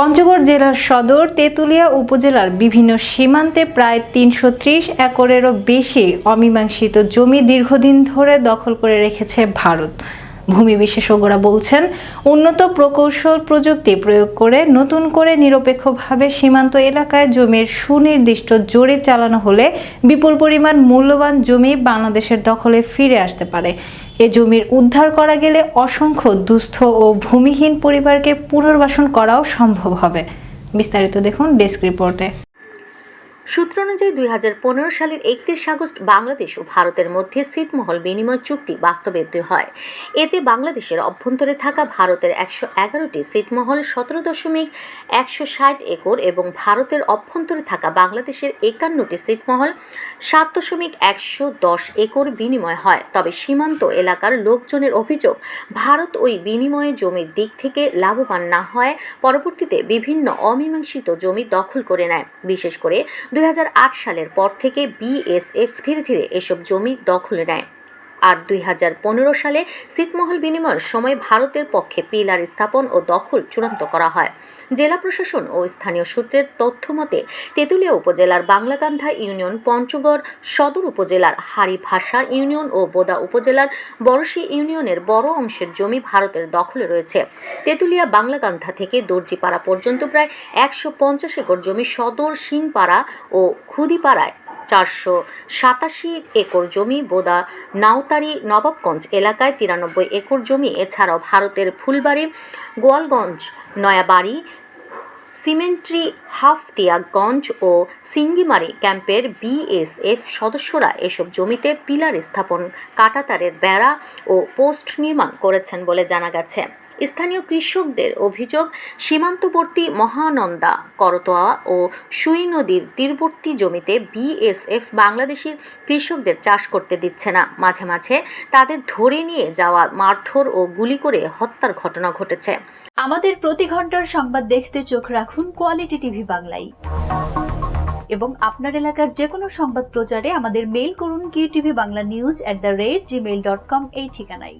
পঞ্চগড় জেলার সদর, তেঁতুলিয়া উপজেলার বিভিন্ন সীমান্তে প্রায় তিনশো ত্রিশ একরেরও বেশি অমীমাংসিত জমি দীর্ঘদিন ধরে দখল করে রেখেছে ভারত। ভূমি বিশেষজ্ঞরা বলছেন, উন্নত প্রকৌশল প্রযুক্তি প্রয়োগ করে নতুন করে নিরপেক্ষভাবে সীমান্ত এলাকায় জমির সুনির্দিষ্ট জরিপ চালানো হলে বিপুল পরিমাণ মূল্যবান জমি বাংলাদেশের দখলে ফিরে আসতে পারে। এ জমির উদ্ধার করা গেলে অসংখ্য দুস্থ ও ভূমিহীন পরিবারকে পুনর্বাসন করাও সম্ভব হবে। বিস্তারিত দেখুন ডেস্ক রিপোর্টে। সূত্র অনুযায়ী দুই হাজার পনেরো সালের একত্রিশ আগস্ট বাংলাদেশ ও ভারতের মধ্যে সিটমহল বিনিময় চুক্তি বাস্তবায়িত হয়। এতে বাংলাদেশের অভ্যন্তরে থাকা ভারতের একশো এগারোটি সিটমহল সতেরো দশমিক একশো ষাট একর এবং ভারতের অভ্যন্তরে থাকা বাংলাদেশের একান্নটি সিটমহল সাত দশমিক একশো দশ একর বিনিময় হয়। তবে সীমান্ত এলাকার লোকজনের অভিযোগ, ভারত ওই বিনিময়ে জমির দিক থেকে লাভবান না হয়, পরবর্তীতে বিভিন্ন অমীমাংসিত জমি দখল করে নেয়। বিশেষ করে সালের পর থেকে বিএসএফ ধীরে ধীরে এসব জমি দখলে নেয়। আর দুই হাজার পনেরো সালে সিটমহল বিনিময়ের সময় ভারতের পক্ষে পিলার স্থাপন ও দখল চূড়ান্ত করা হয়। জেলা প্রশাসন ও স্থানীয় সূত্রের তথ্য মতে তেঁতুলিয়া উপজেলার বাংলাকান্ধা ইউনিয়ন, পঞ্চগড় সদর উপজেলার হারিভাষা ইউনিয়ন ও বোদা উপজেলার বরশী ইউনিয়নের বড় অংশের জমি ভারতের দখলে রয়েছে। তেঁতুলিয়া বাংলাকান্ধা থেকে দর্জিপাড়া পর্যন্ত প্রায় একশো পঞ্চাশ একর জমি সদর সিংপাড়া ও খুদিপাড়ায় চারশো সাতাশি একর জমি বোদা নাওতারি নবাবগঞ্জ এলাকায় তিরানব্বই একর জমি। এছাড়াও ভারতের ফুলবাড়ি, গোয়ালগঞ্জ, নয়াবাড়ি, সিমেন্ট্রি, হাফতিয়াগঞ্জ ও সিঙ্গিমারি ক্যাম্পের বিএসএফ সদস্যরা এসব জমিতে পিলার স্থাপন, কাটাতারের বেড়া ও পোস্ট নির্মাণ করেছেন বলে জানা গেছে। স্থানীয় কৃষকদের অভিযোগ, সীমান্তবর্তী মহানন্দা, করতোয়া ও সুই নদীর তীরবর্তী জমিতে বিএসএফ বাংলাদেশের কৃষকদের চাষ করতে দিচ্ছে না। মাঝে মাঝে তাদের ধরে নিয়ে যাওয়া মারধর ও গুলি করে হত্যার ঘটনা ঘটেছে। আমাদের প্রতি ঘণ্টার সংবাদ দেখতে চোখ রাখুন কোয়ালিটি টিভি বাংলায়। এবং আপনার এলাকার যে কোনো সংবাদ প্রচারে আমাদের মেইল করুন Q TV Bangla news at the rate gmail dot com এই ঠিকানায়।